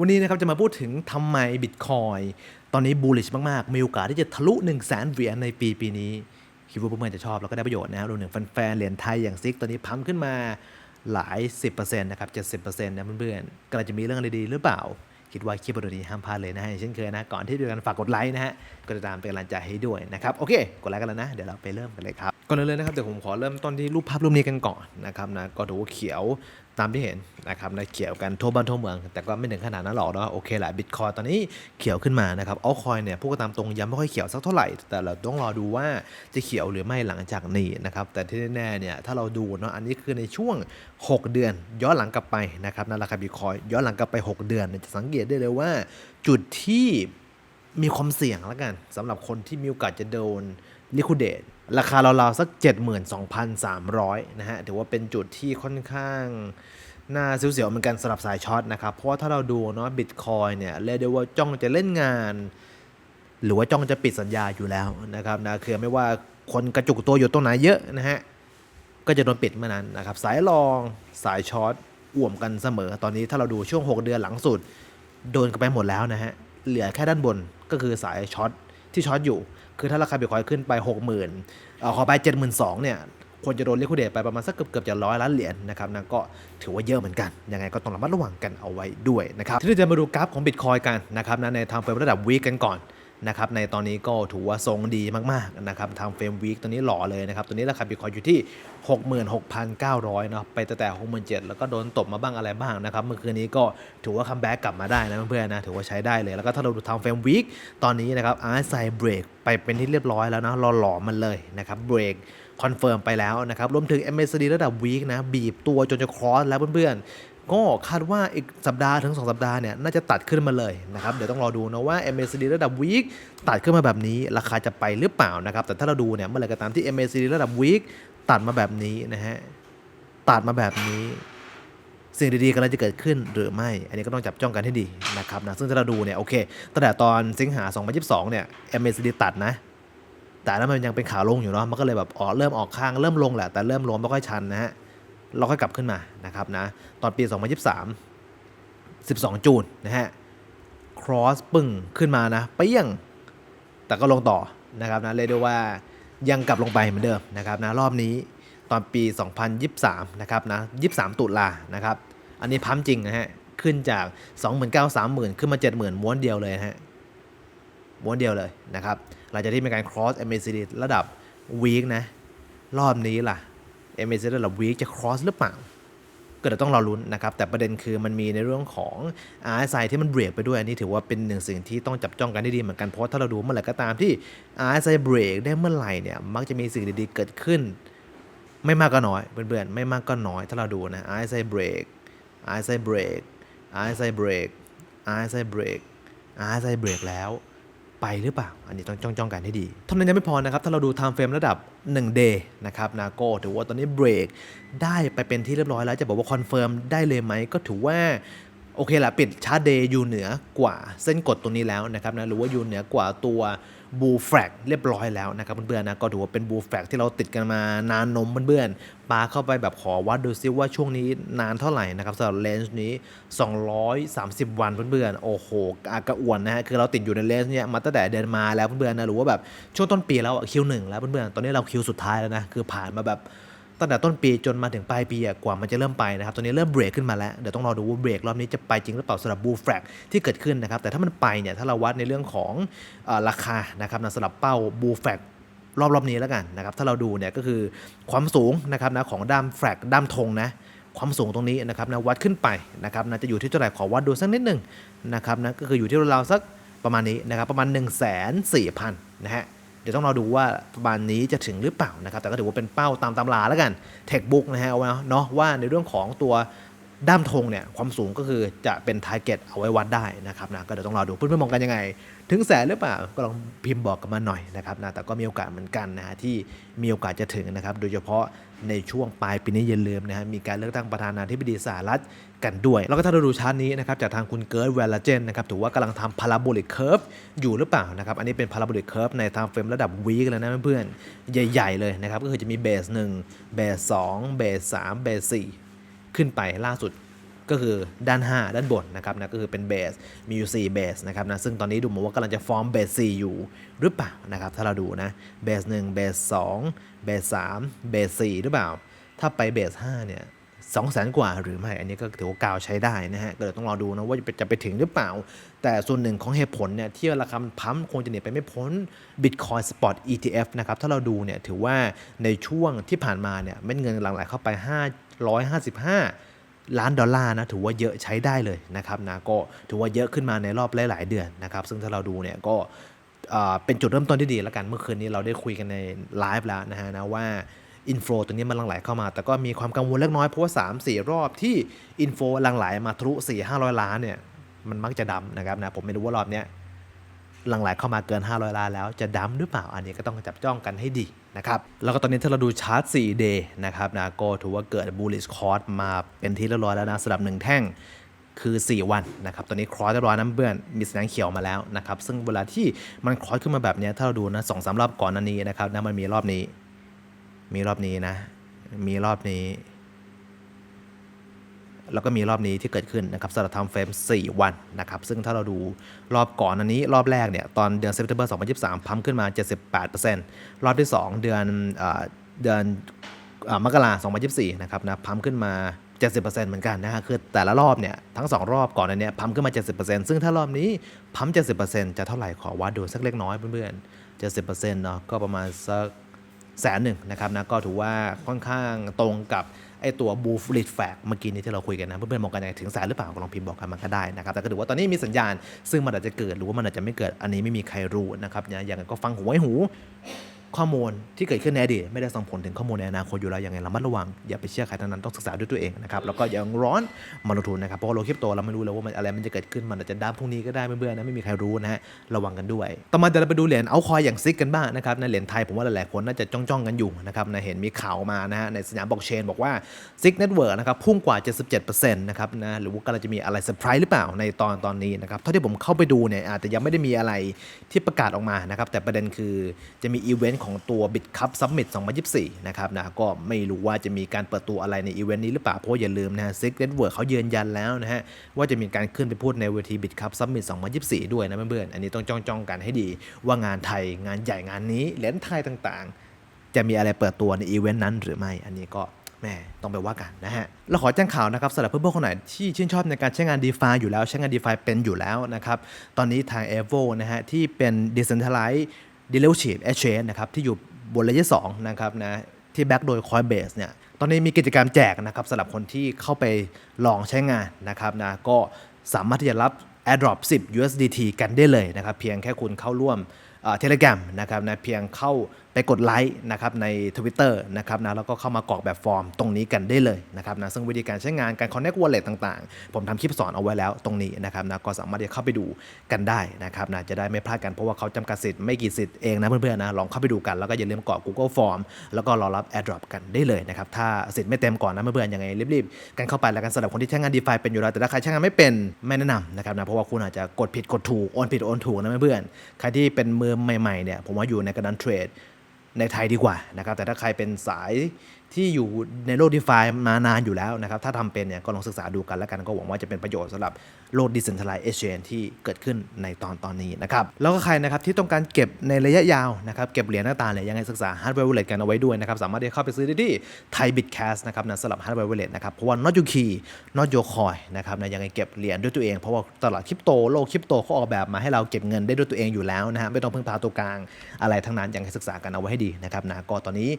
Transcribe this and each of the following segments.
วันนี้นะครับจะมาพูดถึงทำไมบิตคอยตอนนี้บูลลิชมาก ๆ มีโอกาสที่จะทะลุ1 0 0 0 0แสนเหรียญในปีปีนี้ คิดว่าเพื่อนๆจะชอบแล้วก็ได้ประโยชน์นะครับรวมถึงแฟนๆเหรียญไทยอย่างซิกตอนนี้พัมขึ้นมาหลาย 10%นะครับ70%นะเพื่อนๆกำลังจะมีเรื่องอะไรดีหรือเปล่า คิดว่าคลิปวิดีโอนี้ห้ามพลาดเลยนะฮะเช่นเคยนะ ก่อนที่จะกันฝากกดไลค์นะฮะก็จะตามเป็นกำลังใจให้ด้วยนะครับโอเค กดไลค์กันแล้วนะ เดี๋ยวเราไปเริ่มกันเลยครับก่อนเลยนะครับเดี๋ยวผมขอเริ่มต้นที่รูปภาพรูปนี้กันก่อนนะครับนะก็ถือว่าเขียว ตามที่เห็นนะครับนะเขียวกันทั่วบ้านทั่วเมือง แต่ก็ไม่ถึงขนาดนั้นหรอกเนาะโอเคแหละบิตคอยตอนนี้เขียวขึ้นมานะครับเอาคอยเนี่ยพูดกันตามตรงยังไม่ค่อยเขียวสักเท่าไหร่ แต่เราต้องรอดูว่าจะเขียวหรือไม่หลังจากนี้นะครับแต่ที่แน่ๆเนี่ยถ้าเราดูเนาะอันนี้คือในช่วง 6 เดือน ย้อนหลังกลับไปนะครับนะราคาบิตคอยย้อนหลังกลับไป 6 เดือนเนี่ยจะสังเกตได้เลยว่า จุดที่มีความเสี่ยงแล้วกันสำหรับคนที่มีโอกาสจะโดนลิค i เด e ราคาราวๆสัก 72,300 นะฮะ ถือว่าเป็นจุดที่ค่อนข้างน่าเสียวๆเหมือนกันสำหรับสายช็อตนะครับ เพราะว่าถ้าเราดูเนาะบิตคอยเนี่ยเรียกได้ว่าจ้องจะเล่นงาน หรือว่าจ้องจะปิดสัญญาอยู่แล้วนะครับนะคือไม่ว่าคนกระจุกตัวอยู่ตรงไหนเยอะนะฮะ ก็จะโดนปิดเมื่อนั้นนะครับ สายรองสายช็อตอ่วมกันเสมอ ตอนนี้ถ้าเราดูช่วง 6 เดือนหลังสุด โดนกันไปหมดแล้วนะฮะ เหลือแค่ด้านบนก็คือสายช็อตที่ช็อตอยู่ คือถ้าราคาบิตคอยขึ้นไป 60,000เอ่อขอไป 72,000เนี่ยควรจะโดนเรียกคูเดตไปประมาณสักเกือบเกือบจะร้อยล้านเหรียญนะครับนะก็ถือว่าเยอะเหมือนกัน ยังไงก็ต้องระมัดระวังกันเอาไว้ด้วยนะครับที่เราจะมาดูกราฟของบิตคอยกันนะครับนะในทางเฟรมระดับวีกันก่อน นะครับในตอนนี้ก็ถือว่าทรงดีมากๆนะครับทางเฟรมวีคตอนนี้หล่อเลยนะครับตัวนี้ราคาบิตคอยอยู่ที่ 66,900เนาะไปแตั้งแต่67,000แล้วก็โดนตบมาบ้างอะไรบ้างนะครับเมื่อคืนนี้ก็ถือว่าคัมแบ็กกลับมาได้นะเพื่อนๆนะถือว่าใช้ได้เลยแล้วก็ถ้าเราดูทางเฟรมวีคตอนนี้นะครับอาร์ไซเบรกไปเป็นที่เรียบร้อยแล้วนะรอหล่อมันเลยนะครับเบรกคอนเฟิร์มไปแล้วนะครับรวมถึง MACD ระดับวีคนะบีบตัวจนจะครอสแล้วเพื่อนๆ ก็คาดว่าอีกสัปดาห์ถึง 2 สัปดาห์เนี่ยน่าจะตัดขึ้นมาเลยนะครับ เดี๋ยวต้องรอดูนะว่า MACD ระดับ week ตัดขึ้นมาแบบนี้ ราคาจะไปหรือเปล่านะครับ แต่ถ้าเราดูเนี่ยเมื่อไหร่ก็ตามที่ MACD ระดับ week ตัดมาแบบนี้นะฮะตัดมาแบบนี้สิ่งดีๆกำลังจะเกิดขึ้นหรือไม่ อันนี้ก็ต้องจับจ้องกันให้ดีนะครับนะ ซึ่งถ้าเราดูเนี่ยโอเค ตั้งแต่ตอนสิงหา 2022 เนี่ย MACD ตัดนะ แต่นั้นมันยังเป็นขาลงอยู่เนาะ มันก็เลยแบบอ๋อเริ่มออกข้าง เริ่มลงแหละ แต่เริ่มลงไม่ค่อยชันนะฮะ เราค่อยกลับขึ้นมานะครับนะตอนปี 2023 12 จูนนะฮะ cross ปึ้งขึ้นมานะเปี้ยง แต่ก็ลงต่อนะครับนะเรียกได้ว่ายังกลับลงไปเหมือนเดิมนะครับนะรอบนี้ตอนปี 2023 นะครับนะ 23 ตุลานะครับ อันนี้พัมจริงนะฮะ ขึ้นจาก 29,000 30,000 ขึ้นมา 70,000 ม้วนเดียวเลยนะฮะ ม้วนเดียวเลยนะครับ หลังจากที่มีการ cross MACD ระดับ week นะ รอบนี้ล่ะ MACD ระดับ week จะ cross หรือเปล่า ก็เดี๋ยวต้องรอลุ้นนะครับ แต่ประเด็นคือมันมีในเรื่องของ RSI ที่มันเบรกไปด้วย อันนี้ถือว่าเป็นหนึ่งสิ่งที่ต้องจับจ้องกันได้ดีเหมือนกัน เพราะถ้าเราดูเมื่อไหร่ก็ตามที่ RSI เบรกได้เมื่อไหร่เนี่ย มักจะมีสิ่งดีๆเกิดขึ้น ไม่มากก็น้อยเพื่อนๆไม่มากก็น้อยถ้าเราดูนะ RSI เบรก RSI เบรก RSI เบรก RSI เบรก RSI เบรกแล้ว ไปหรือเปล่า อันนี้ต้องจ้องจ้องกันให้ดี เท่านั้นยังไม่พอนะครับ ถ้าเราดู time frame ระดับ 1 day นะครับ นาโก้ถือว่าตอนนี้เบรกได้ไปเป็นที่เรียบร้อยแล้ว จะบอกว่าคอนเฟิร์มได้เลยไหม ก็ถือว่า โอเคละปิดชาร์เดย์อยู่เหนือกว่าเส้นกดตรงนี้แล้วนะครับนะหรือว่าอยู่เหนือกว่าตัวบูแฟกเรียบร้อยแล้วนะครับเพื่อนๆนะก็ถือว่าเป็นบูแฟกที่เราติดกันมานานนมเพื่อนๆปาเข้าไปแบบขอวัดดูซิว่าช่วงนี้นานเท่าไหร่นะครับสำหรับเลนส์นี้ 230 วันเพื่อนๆโอ้โหอากระอ่วนนะฮะคือเราติดอยู่ในเลนส์เนี้ยมาตั้งแต่เดือนมาแล้วเพื่อนๆนะหรือว่าแบบช่วงต้นปีแล้วคิวหนึ่งแล้วเพื่อนๆตอนนี้เราคิวสุดท้ายแล้วนะคือผ่านมาแบบ ตั้งแต่ต้นปีจนมาถึงปลายปีกว่ามันจะเริ่มไปนะครับตอนนี้เริ่มเบรกขึ้นมาแล้ว เดี๋ยวต้องรอดูว่าเบรกรอบนี้จะไปจริงหรือเปล่าสำหรับบูแฟกที่เกิดขึ้นนะครับแต่ถ้ามันไปเนี่ยถ้าเราวัดในเรื่องของอราคานะครับนะสำหรับเป้าบูแฟกรอบรอบนี้แล้วกันนะครับถ้าเราดูเนี่ยก็คือความสูงนะครับนะของด้ามแฟกด้ามธงนะความสูงตรงนี้นะครับนะวัดขึ้นไปนะครับนะจะอยู่ที่เท่าไหร่ขอวัดดูสักนิดหนึ่งนะครับนะก็คืออยู่ที่ราวสักประมาณนี้นะครับประมาณ 1 4 0 0 0 0นะฮะ เดี๋ยวต้องรอดูว่าประมาณนี้จะถึงหรือเปล่านะครับ แต่ก็ถือว่าเป็นเป้าตามตำราแล้วกันเทคบุ๊กนะฮะเอาไว้เนาะว่าในเรื่องของตัว ด้ามธงเนี่ยความสูงก็คือจะเป็นทาร์เก็ตเอาไว้วัดได้นะครับนะก็เดี๋ยวต้องรอดูเพื่อนๆมองกันยังไง ถึงแสนหรือเปล่าก็ลองพิมพ์บอกกันมาหน่อยนะครับนะแต่ก็มีโอกาสเหมือนกันนะฮะที่มีโอกาสจะถึงนะครับโดยเฉพาะในช่วงปลายปีนี้อย่าลืมนะฮะมีการเลือกตั้งประธานาธิบดีสหรัฐกันด้วย แล้วก็ถ้าเราดูชาร์ตนี้นะครับจากทางคุณเกิร์ตเวลเจนนะครับถือว่ากำลังทำพาราโบลิกเค r ร์ฟอยู่หรือเปล่านะครับอันนี้เป็นพาราโบลิกเค r ร์ฟในทางเฟรมระดับวีกแล้วนะเพื่อนๆใหญ่ ๆ เลยนะครับก็คือจะมีเบส1เบส2เบส3เบส4 ขึ้นไปล่าสุดก็คือด้าน 5 ด้านบนนะครับนะก็คือเป็นเบสมีอยู่4เบสนะครับนะซึ่งตอนนี้ดูเหมือนว่ากำลังจะฟอร์มเบส4อยู่หรือเปล่านะครับถ้าเราดูนะเบส1เบส2เบส3เบส4หรือเปล่า ถ้าไปเบส5เนี่ยสองแสนกว่าหรือไม่ อันนี้ก็ถือว่ากาวใช้ได้นะฮะก็เดี๋ยวต้องรอดูนะว่าจะไปถึงหรือเปล่า แต่ส่วนหนึ่งของเหตุผลเนี่ยที่ราคาพัมคงจะหนีไปไม่พ้น Bitcoin Spot ETF นะครับถ้าเราดูเนี่ยถือว่าในช่วงที่ผ่านมาเนี่ยเม็ดเงินหลั่งไหลเข้าไป 555 ล้านดอลลาร์นะถือว่าเยอะใช้ได้เลยนะครับนะก็ถือว่าเยอะขึ้นมาในรอบหลาย ๆ เดือนนะครับซึ่งถ้าเราดูเนี่ยก็เป็นจุดเริ่มต้นที่ดีแล้วกันเมื่อคืนนี้เราได้คุยกันในไลฟ์แล้วนะฮะนะว่าอินโฟตัวนี้มันลังไหลเข้ามา แต่ก็มีความกังวลเล็กน้อยเพราะว่า3 4รอบที่อินโฟลังไหลมาทะลุ4 500 ล้านเนี่ยมันมักจะดำนะครับนะผมไม่รู้ว่ารอบเนี้ย หลังไหลเข้ามาเกิน 500 ล้านแล้วจะดั้มหรือเปล่าอันนี้ก็ต้องจับจ้องกันให้ดีนะครับแล้วก็ตอนนี้ถ้าเราดูชาร์ต 4 day นะครับนะก็ถือว่าเกิด bullish cross มาเป็นที่เรียบร้อยแล้วนะสำหรับหนึ่งแท่งคือ 4 วันนะครับตอนนี้ครอสเรียบร้อยน้ำเบื่อนมีสัญญาณเขียวมาแล้วนะครับซึ่งเวลาที่มันครอสขึ้นมาแบบเนี้ยถ้าเราดูนะสองสามรอบก่อนหนั้นนี้นะครับนะมันมีรอบนี้ มีรอบนี้นะ มีรอบนี้ แล้วก็มีรอบนี้ที่เกิดขึ้นนะครับสำหรับทำเฟรม 4 วันนะครับ ซึ่งถ้าเราดูรอบก่อนอันนี้รอบแรกเนี่ย ตอนเดือน September 2023 พัมขึ้นมา 78%รอบที่ 2 เดือนเอ่อเดือนเอ่อมกราคม2024 นะครับนะพัมขึ้นมา 70%เหมือนกันนะฮะคือแต่ละรอบเนี่ย ทั้ง 2 รอบก่อนอันเนี้ยพัมขึ้นมา 70%ซึ่งถ้ารอบนี้พัม 70%จะเท่าไหร่ขอวัดดูสักเล็กน้อยเพื่อนๆ 70%เนาะก็ประมาณสักแสนหนึ่งนะครับนะก็ถือว่าค่อนข้างตรงกับ ไอตัวบูฟลิดแฟกเมื่อกี้นี้ที่เราคุยกันนะเพื่อนๆมองกันยังไงถึงสายหรือเปล่าก็ลองพิมพ์บอกกันมาก็ได้นะครับแต่ก็ถือว่าตอนนี้มีสัญญาณ ซึ่งมันอาจจะเกิดหรือว่ามันอาจจะไม่เกิดอันนี้ไม่มีใครรู้นะครับนะอย่างไรก็ฟังหูไว้หู ข้อมูลที่เกิดขึ้นในอดีตไม่ได้ส่งผลถึงข้อมูลในอนาคตอยู่แล้วยังไงระมัดระวัง อย่าไปเชื่อใครทั้งนั้นต้องศึกษาด้วยตัวเองนะครับแล้วก็อย่าร้อนมาลงทุนนะครับเพราะว่าโลกคริปโตเราไม่รู้เลยว่ามันอะไรมันจะเกิดขึ้นมันอาจจะดับพรุ่งนี้ก็ได้เพื่อนๆนะไม่มีใครรู้นะฮะระวังกันด้วย ต่อมาเดี๋ยวเราไปดูเหรียญเอาคอยอย่างซิกกันบ้างนะครับในเหรียญไทยผมว่าหลายๆคนน่าจะจ้องๆกันอยู่นะครับนะเห็นมีข่าวมานะฮะในสยามบล็อกเชนบอกว่าซิกเน็ตเวิร์กนะครับพุ่งกว่า 77%นะครับนะหรือว่ากำลังจะมีอะไรเซอร์ไพรส์หรือเปล่าในตอนตอนนี้นะครับเท่าที่ผมเข้าไปดูเนี่ยอาจจะยังไม่ได้มีอะไรที่ประกาศออกมานะครับแต่ประเด็นคือจะมีอีเวนต์ของตัว Bit Cup Summit 2024 นะครับนะก็ไม่รู้ว่าจะมีการเปิดตัวอะไรในอีเวนต์นี้หรือเปล่า เพราะอย่าลืมนะฮะ Six Network เขายืนยันแล้วนะฮะ ว่าจะมีการขึ้นไปพูดในเวที Bit Cup Summit 2024 ด้วยนะเพื่อนๆ อันนี้ต้องจ้องจองๆกันให้ดีว่างานไทยงานใหญ่งานนี้เหรียญไทยต่างๆ จะมีอะไรเปิดตัวในอีเวนต์นั้นหรือไม่อันนี้ก็แม่ต้องไปว่ากันนะฮะ เราขอแจ้งข่าวนะครับสำหรับเพื่อนๆคนไหนที่ชื่นชอบในการใช้งาน d e f าอยู่แล้วใช้งาน d e f าเป็นอยู่แล้วนะครับ ตอนนี้ทาง e v o นะฮะที่เป็น Decentralized d e l e v e r a g e Exchange นะครับที่อยู่บนระยะ2นะครับนะที่แบ็กโดย Coinbase เนี่ยตอนนี้มีกิจกรรมแจกนะครับสำหรับคนที่เข้าไปลองใช้งานนะครับนะก็สามารถที่จะรับ AirDrop 10 USDT กันได้เลยนะครับเพียงแค่คุณเข้าร่วมเทเล g r a m นะครับนะเพียงเข้า ไปกดไลค์นะครับใน Twitter นะครับนะแล้วก็เข้ามากรอกแบบฟอร์มตรงนี้กันได้เลยนะครับนะซึ่งวิธีการใช้งานการ Connect Wallet ต่างๆ ผมทำคลิปสอนเอาไว้แล้วตรงนี้นะครับนะก็สามารถที่จะเข้าไปดูกันได้นะครับนะจะได้ไม่พลาดกันเพราะว่าเขาจำกัดสิทธิ์ไม่กี่สิทธิ์เองนะเพื่อนๆนะลองเข้าไปดูกันแล้วก็อย่าลืมกรอก Google Form แล้วก็รอรับ AirDrop กันได้เลยนะครับถ้าสิทธิ์ไม่เต็มก่อนนะเพื่อนๆยังไงรีบๆกันเข้าไปแล้วกันสำหรับคนที่ใช้งาน DeFi เป็นอยู่แล้วแต่ถ้าใครใช้งานไม่เป็นไม่แนะนำนะครับนะเพราะว่าคุณอาจจะกดผิดกดถูกโอนผิดโอนถูกนะเพื่อนๆใครที่เป็นมือใหม่ๆเนี่ยผมว่าอยู่ในกระดานเทรด ในไทยดีกว่านะครับแต่ถ้าใครเป็นสาย ที่อยู่ในโลกดีฟามานานอยู่แล้วนะครับ ถ้าทำเป็นเนี่ยก็ลองศึกษาดูกันแล้วกันก็หวังว่าจะเป็นประโยชน์สำหรับโลกดิจิทัลไลเอเชียที่เกิดขึ้นในตอนตอนนี้นะครับ แล้วก็ใครนะครับที่ต้องการเก็บในระยะยาวนะครับ เก็บเหรียญหน้าตาเนี่ยยังไงศึกษาฮาร์ดแวร์เวลเลตกันเอาไว้ด้วยนะครับ สามารถที่จะเข้าไปซื้อได้ที่ไทยบิตแคสนะครับนะสำหรับฮาร์ดแวร์เวลเลตนะครับเพราะว่า not your key not your coin นะครับนะยังไงเก็บเหรียญด้วยตัวเองเพราะว่าตลาดคริปโตโลกคริปโตเขาออกแบบมาให้เราเก็บเงินได้ด้วยตัวเองอยู่แล้วนะฮะไม่ต้องพึ่งพาตัวกลางอะไรทั้งนั้นยังไงศึกษากันเอาไว้ให้ดีนะครับนะก็ตอนนี้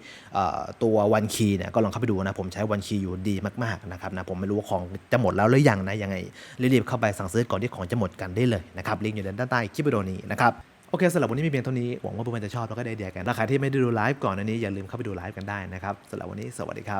ตัววันคีเนี่ยก็ลองเข้าไปดูนะ ผมใช้วันคีอยู่ดีมากๆนะครับนะผมไม่รู้ว่าของจะหมดแล้วหรือยังนะยังไงรีบๆเข้าไปสั่งซื้อก่อนที่ของจะหมดกันได้เลยนะครับลิงก์อยู่ด้านใต้คลิปวิดีโอนี้นะครับโอเคสำหรับวันนี้มีเพียงเท่านี้หวังว่าเพื่อนๆจะชอบแล้วก็ได้ไอเดียกันถ้าใครที่ไม่ได้ดูไลฟ์ก่อนอันนี้อย่าลืมเข้าไปดูไลฟ์กันได้นะครับสำหรับวันนี้สวัสดีครับ